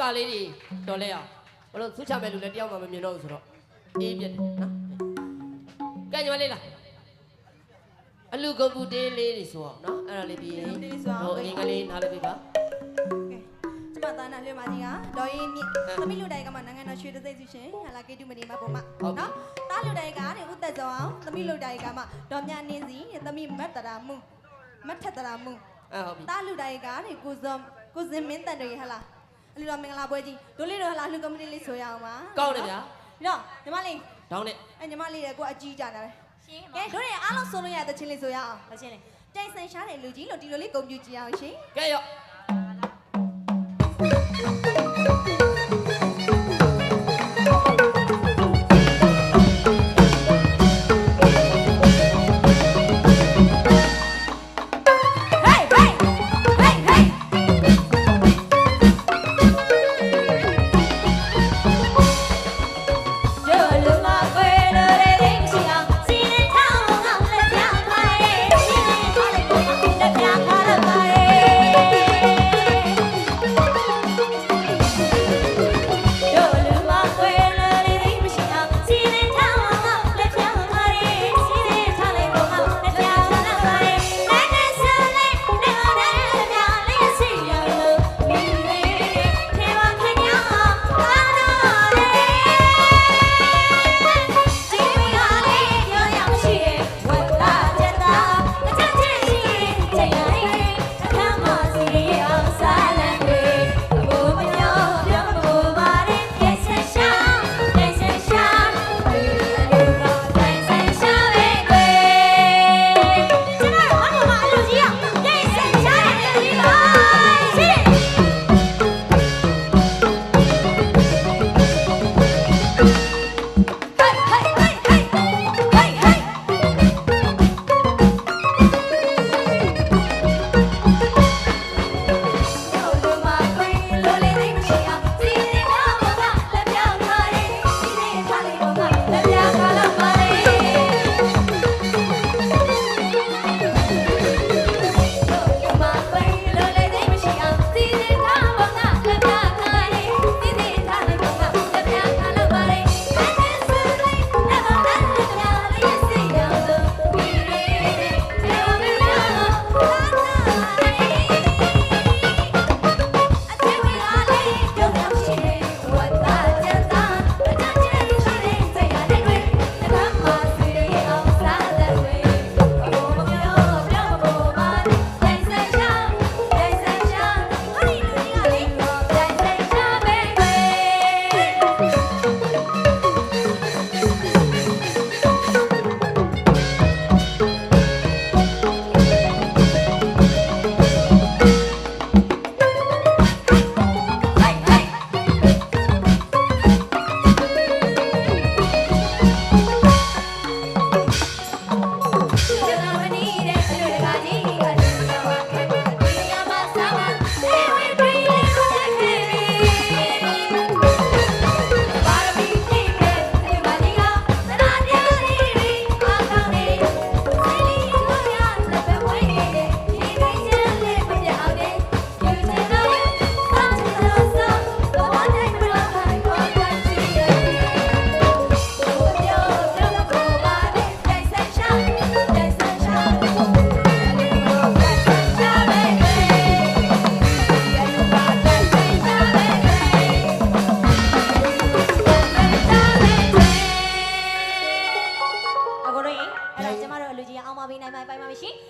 ကာလေးတွေတော်လဲအောင်ဘလို့သူ့ချမဲ့လူလည်းတယောက်မှမမြင်တော့ဘူးဆိုတော့အေးပြတ်တယ်နော်ကဲညီမလေးလားအလူကုန်ပူတေးလေးတွေဆိုအောင်နော်အဲ့ဒါလေးပြီးရင်ဟိုအရင်ကလေးနားလေးပေးပါကျမသားနာလွှဲမကြီးကဒေါ်ရင်မြင့်သမီးလူတိုင်ကမှနိုင်ငံတော်ရွှေတသိပ်စုရှင်ဟာလာကေတုမနေမှာပုံမနော်သားလူတိုင်ကတဲ့ဥသက်ကျော်အောင်သမီးလူတိုင်ကမှဒေါ်မြနင်းစီသမီးမတ်တရာမှုမတ်ထက်တရာမှုအဲ့ဟုတ်ပြီသားလူတိုင်ကတဲ့ကိုစုံကိုစင်မင်းတန်တွေဟလာ အလူတော်မင်္ဂလာပွဲကြီးတို့လေးတို့ဟလာလူကမလေးလေးဆိုရအောင်ပါကောင်းတယ်ဗျာပြီးတော့ညီမလေးတောင်းနဲ့အဲညီမလေးရဲ့ကိုအကြီးကြတာပဲရှင်းကဲတို့တွေအားလုံးဆုံးလို့ရတဲ့ချင်းလေးဆိုရအောင်မရှင်းလေတိုင်ဆိုင်ရှားတဲ့လူကြီးလို့ဒီလိုလေးဂုံပြူကြည့်အောင်ရှင်ကဲရော့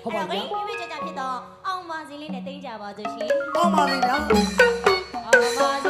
ဟုတ်ပါပြီအဲ့တော့အေးပြပြကြကြဖြစ်တော့အောင်ပါစီလေးနဲ့တင်းကြပါစို့ရှင်အောင်ပါပြီဗျာအောင်ပါစီ